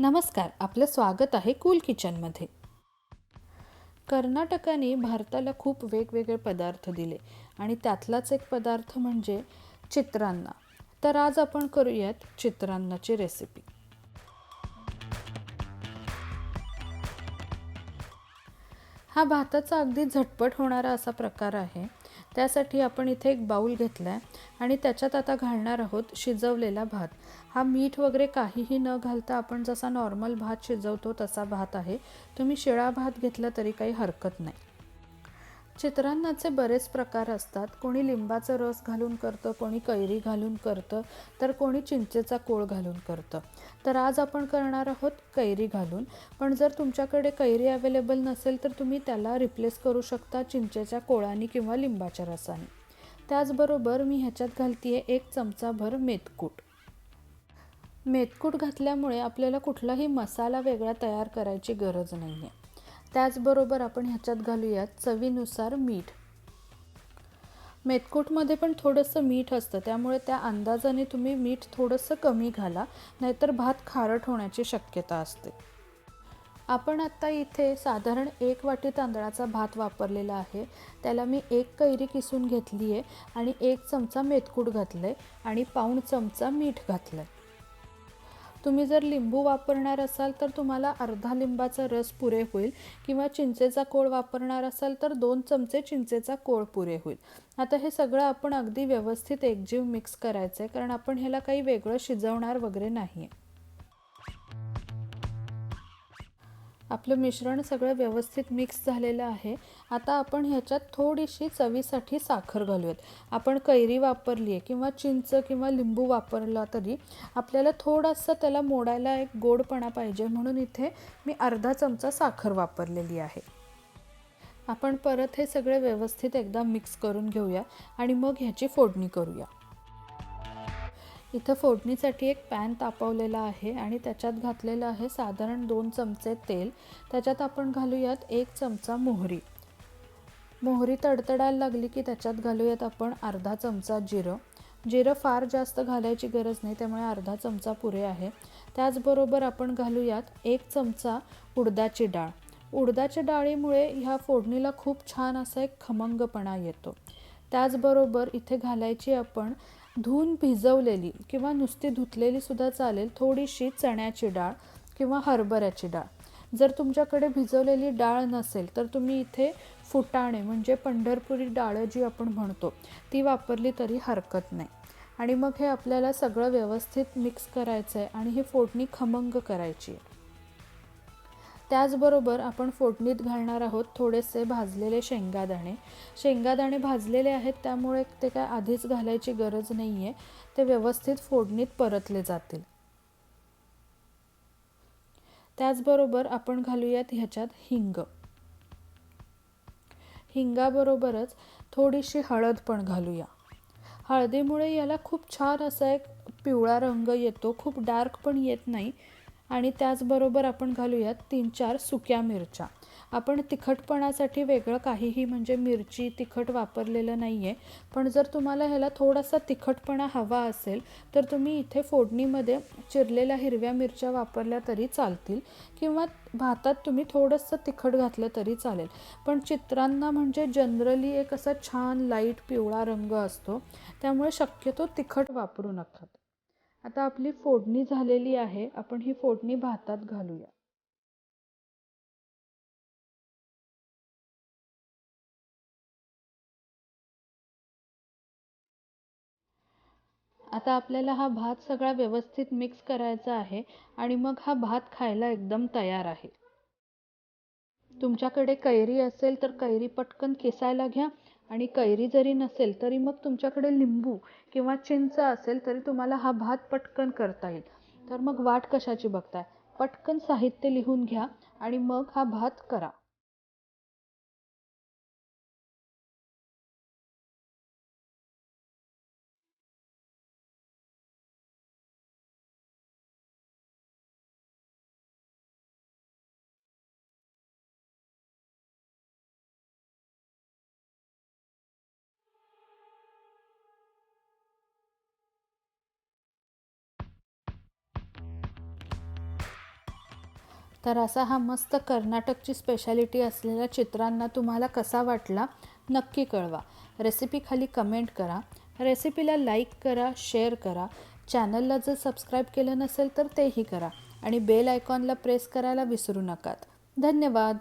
नमस्कार आपलं स्वागत आहे कूल किचनमध्ये. कर्नाटकाने भारताला खूप वेगवेगळे पदार्थ दिले आणि त्यातलाच एक पदार्थ म्हणजे चित्रांना. तर आज आपण करूयात चित्रांनाची रेसिपी हा भाताचा अगदी झटपट होणारा असा प्रकार आहे. त्यासाठी आपण इथे एक बाऊल घेतला आहे आणि त्याच्यात आता घालणार आहोत शिजवलेला भात. हा मीठ वगैरे काहीही न घालता आपण जसा नॉर्मल भात शिजवतो तसा भात आहे. तुम्ही शिळा भात घेतला तरी काही हरकत नाही. चित्रान्नाचे बरेच प्रकार असतात. कोणी लिंबाचा रस घालून करतं कोणी कैरी घालून करतं तर कोणी चिंचेचा कोळ घालून करतं. तर आज आपण करणार आहोत कैरी घालून. पण जर तुमच्याकडे कैरी अवेलेबल नसेल तर तुम्ही त्याला रिप्लेस करू शकता चिंचेच्या कोळाने किंवा लिंबाच्या रसाने. त्याचबरोबर मी ह्याच्यात घालते आहे एक चमचाभर मेथकूट मेथकूट घातल्यामुळे आपल्याला कुठलाही मसाला वेगळा तयार करायची गरज नाही आहे त्याचबरोबर आपण ह्याच्यात घालूयात चवीनुसार मीठ. मेथकूटमध्ये पण थोडंसं मीठ असतं त्यामुळे त्या अंदाजाने तुम्ही मीठ थोडंसं कमी घाला नाहीतर भात खारट होण्याची शक्यता असते. आपण आत्ता इथे साधारण एक वाटी तांदळाचा भात वापरलेला आहे. त्याला मी एक कैरी किसून घेतली आहे आणि एक चमचा मेथकूट घातलं आहे आणि पाऊण चमचा मीठ घातलं आहे तुम्ही जर लिंबू वापरणार असाल तर तुम्हाला अर्धा लिंबाचा रस पुरे होईल किंवा चिंचेचा कोळ वापरणार असाल तर दोन चमचे चिंचेचा कोळ पुरे होईल. आता हे सगळं आपण अगदी व्यवस्थित एकजीव मिक्स करायचं आहे कारण आपण ह्याला काही वेगळं शिजवणार वगैरे नाही आहे आपलं मिश्रण सगळं व्यवस्थित मिक्स झालेलं आहे. आता आपण ह्याच्यात थोडीशी चवीसाठी साखर घालूयात. आपण कैरी वापरली आहे किंवा चिंच किंवा लिंबू वापरला तरी आपल्याला थोडासा त्याला मोडायला एक गोडपणा पाहिजे. म्हणून इथे मी अर्धा चमचा साखर वापरलेली आहे. आपण परत हे सगळे व्यवस्थित एकदा मिक्स करून घेऊया आणि मग ह्याची फोडणी करूया. इथं फोडणीसाठी एक पॅन तापवलेला आहे आणि त्याच्यात घातलेलं आहे साधारण दोन चमचे तेल. त्याच्यात आपण घालूयात एक चमचा मोहरी. मोहरी तडतडायला लागली की त्याच्यात घालूयात आपण अर्धा चमचा जिरं. जिरं फार जास्त घालायची गरज नाही त्यामुळे अर्धा चमचा पुरे आहे. त्याचबरोबर आपण घालूयात एक चमचा उडदाची डाळ. उडदाच्या डाळीमुळे ह्या फोडणीला खूप छान असा एक खमंगपणा येतो. त्याचबरोबर इथे घालायची आपण धुवून भिजवलेली किंवा नुसती धुतलेली सुद्धा चालेल थोडीशी चण्याची डाळ किंवा हरभऱ्याची डाळ. जर तुमच्याकडे भिजवलेली डाळ नसेल तर तुम्ही इथे फुटाणे म्हणजे पंढरपुरी डाळ जी आपण म्हणतो ती वापरली तरी हरकत नाही. आणि मग हे आपल्याला सगळं व्यवस्थित मिक्स करायचं आहे आणि ही फोडणी खमंग करायची आहे. त्याचबरोबर आपण फोडणीत घालणार आहोत थोडेसे भाजलेले शेंगादाणे. शेंगादाणे भाजलेले आहेत त्यामुळे ते काय आधीच घालायची गरज नाही आहे ते व्यवस्थित फोडणीत परतले जातील. त्याचबरोबर आपण घालूयात ह्याच्यात हिंग. हिंगाबरोबरच थोडीशी हळद पण घालूया. हळदीमुळे याला खूप छान असा एक पिवळा रंग येतो खूप डार्क पण येत नाही. आणि त्याचबरोबर आपण घालूयात तीन चार सुक्या मिरच्या. आपण तिखटपणासाठी वेगळं काहीही म्हणजे मिरची तिखट वापरलेलं नाही आहे पण जर तुम्हाला ह्याला थोडासा तिखटपणा हवा असेल तर तुम्ही इथे फोडणीमध्ये चिरलेल्या हिरव्या मिरच्या वापरल्या तरी चालतील किंवा भातात तुम्ही थोडंसं तिखट घातलं तरी चालेल. पण चित्रांना म्हणजे जनरली एक असा छान लाइट पिवळा रंग असतो त्यामुळे शक्यतो तिखट वापरू नका. आता आपली फोडणी झालेली आहे आपण ही फोडणी भातात घालूया. आता आपल्याला हा भात सगळा व्यवस्थित मिक्स करायचा आहे आणि मग हा भात खायला एकदम तयार आहे. तुमच्याकडे कैरी असेल तर कैरी पटकन किसायला घ्या आणि कैरी जरी नसेल तरी मग तुमच्याकडे लिंबू किंवा चिंच असेल तरी तुम्हाला हा भात पटकन करता येईल. तर मग वाट कशाची बघताय? पटकन साहित्य लिहून घ्या आणि मग हा भात करा. तर असा हा मस्त कर्नाटकची स्पेशालिटी असलेला चित्रांना तुम्हाला कसा वाटला नक्की कळवा. रेसिपी खाली कमेंट करा. रेसिपीला लाईक करा शेअर करा. चॅनलला जर सबस्क्राईब केलं नसेल तर तेही करा. आणि बेल आयकॉनला प्रेस करायला विसरू नकात. धन्यवाद.